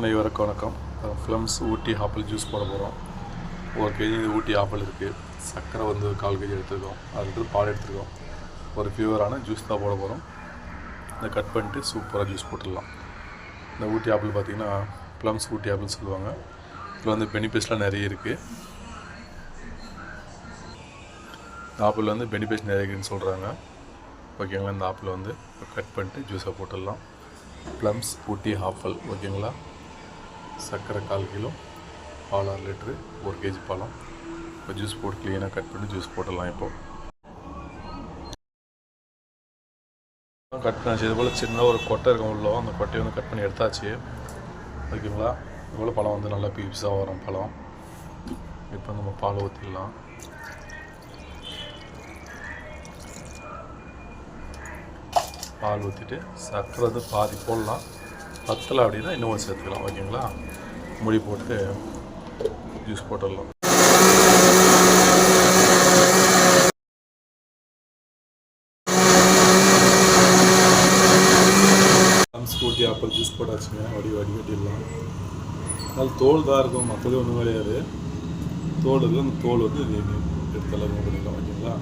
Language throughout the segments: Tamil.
அனைவருக்கும் வணக்கம். ஃப்ளம்ஸ் ஊட்டி ஆப்பிள் ஜூஸ் போட போகிறோம் ஒரு கேஜி ஊட்டி ஆப்பிள் இருக்குது சர்க்கரை வந்து கால் கேஜி எடுத்துருக்கோம். அது பால் எடுத்துருக்கோம். ஒரு பியூரான ஜூஸ் தான் போட போகிறோம் இதை கட் பண்ணிட்டு சூப்பராக ஜூஸ் போட்டுடலாம். இந்த ஊட்டி ஆப்பிள் பார்த்திங்கன்னா ப்ளம்ஸ் ஊட்டி ஆப்பிள் சொல்லுவாங்க. இதில் வந்து பெனிஃபிட்ஸ்லாம் நிறைய இருக்குது இந்த ஆப்பிள் வந்து பெனிஃபிட்ஸ் நிறைய இருக்குன்னு சொல்கிறாங்க ஓகேங்களா இந்த ஆப்பிள் வந்து கட் பண்ணிட்டு ஜூஸை போட்டுடலாம். ப்ளம்ஸ் ஊட்டி ஆப்பிள் ஓகேங்களா சர்க்கரை கால் கிலோ பால் ஆறு லிட்ரு ஒரு கேஜி பழம். இப்போ ஜூஸ் போட்டு க்ளீனாக கட் பண்ணி ஜூஸ் போட்டுடலாம் இப்போ. கட் பண்ணாச்சு இது போல் சின்ன ஒரு கொட்டை இருக்கும் உள்ளோ அந்த கொட்டையை வந்து கட் பண்ணி எடுத்தாச்சு. ஓகேங்களா? இவ்வளோ பழம் வந்து நல்லா பீப்ஸாக வரும் பழம். இப்போ நம்ம பால் ஊற்றிடலாம் பால் ஊற்றிட்டு சர்க்கரை வந்து பாதி போடலாம். பத்தலை அப்படின்னா இன்னும் சேர்த்துக்கலாம் ஓகேங்களா? முடி போட்டு ஜூஸ் போட்டுடலாம். ஸ்கூட்டி ஆப்பிள் ஜூஸ் போட்டாச்சுங்க வடி வடிகட்டிடலாம். அதனால் அது தோல் தான் இருக்கும் மற்றது ஒன்றும் கிடையாது. தோல் இருக்குது அந்த தோல் வந்து இது எடுத்தெல்லாம் ஓகேங்களா?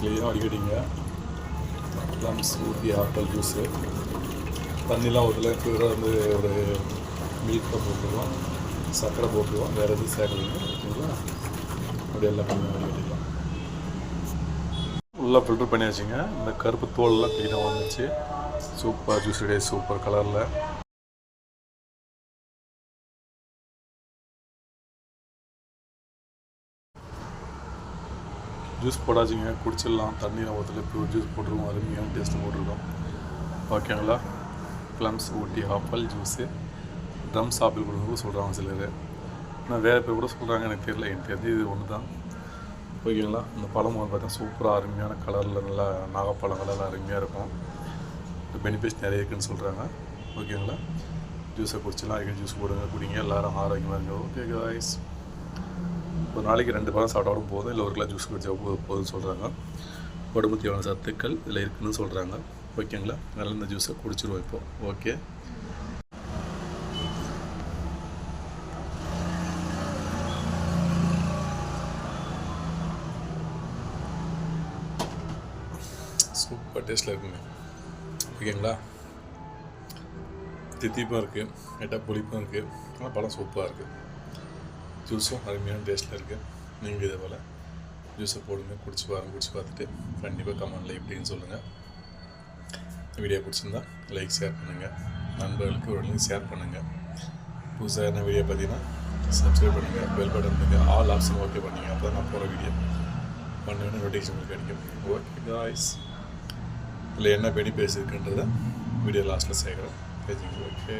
க்ளீனாக வடிகட்டிங்க ப்ளம்ஸ் ஊட்டி ஆப்பிள் ஜூஸு தண்ணிலாம் ஒரு பியூராக வந்து ஒரு மீட்டை போட்டுருவோம். சர்க்கரை போட்டுருவோம். வேறு எதுவும் சேர்க்கலைங்க ஓகேங்களா? அப்படியே எல்லாம் பண்ணி ஃபுல்லாக ஃபில்டர் பண்ணியாச்சுங்க. இந்த கருப்பு தோல்லாம் க்ளீனாக வந்துச்சு. சூப்பர் ஜூஸ் ரெடி சூப்பர் கலரில் ஜூஸ் போடாதீங்க குடிச்சிடலாம். தண்ணியில் ஊற்றல ப்யூர் ஜூஸ் போட்டிருக்கோம் அருமையான டேஸ்ட்டு போட்டிருக்கோம். ஓகேங்களா ப்ளம்ஸ் ஊட்டி ஆப்பிள் ஜூஸு ட்ரம்ஸ் ஆப்பிள் கொடுக்கணும் சொல்கிறாங்க சிலர். ஆனால் வேறு பேர் கூட சொல்கிறாங்க எனக்கு தெரியல. எனக்கு தெரிஞ்சு இது ஒன்று தான் ஓகேங்களா இந்த பழம் வந்து பார்த்தா சூப்பராக அருமையான கலரில் நல்லா நாகப்பழம் கலரில் அருமையாக இருக்கும். பெனிஃபிட்ஸ் நிறைய இருக்குதுன்னு சொல்கிறாங்க ஓகேங்களா ஜூஸை குடிச்சிடலாம். ஜூஸ் போடுங்க குடிங்க. எல்லோரும் ஆரோக்கியமாக இருங்க. ஓகே காய்ஸ் ஒரு நாளைக்கு ரெண்டு பழம் சாப்பிட்டாலும் போதும் இல்லை ஒரு கிலோ ஜூஸ் குடிச்சா போதும் போதும்னு சொல்கிறாங்க உடம்பு தேவையான சத்துக்கள் இதில் இருக்குன்னு சொல்கிறாங்க ஓகேங்களா? அதனால் இந்த ஜூஸை குடிச்சிருவோம் இப்போ. ஓகே? சூப்பர் டேஸ்ட்டில் இருக்குங்க ஓகேங்களா? தித்திப்பாக இருக்குது லைட்டாக புளிப்பும் இருக்குது ஆனால் பழம் சூப்பராக இருக்குது ஜூஸும் அருமையான டேஸ்ட்டில் இருக்குது நீங்கள் இதே போல் ஜூஸை போடுங்க குடிச்சு பாருங்க குடிச்சு பார்த்துட்டு கண்டிப்பாக கமெண்டில் எப்படின்னு சொல்லுங்கள் வீடியோ பிடிச்சிருந்தா லைக் ஷேர் பண்ணுங்கள் நண்பர்களுக்கு ஒரு லிங்க் ஷேர் பண்ணுங்கள் புதுசாக என்ன வீடியோ பார்த்தீங்கன்னா சப்ஸ்கிரைப் பண்ணுங்கள் பெல் பட்டன் பண்ணுங்கள் ஆல் ஆப்ஷன் ஓகே பண்ணுங்கள் அப்போ நான் போகிற வீடியோ. பண்ண நோட்டிஃபிகேஷன் உங்களுக்கு கிடைக்கும் ஓகே காய்ஸ் இதில் என்ன பெனிஃபிட்ஸ் இருக்குன்றதை வீடியோ லாஸ்ட்டில் சேர்க்குறேன் ஓகே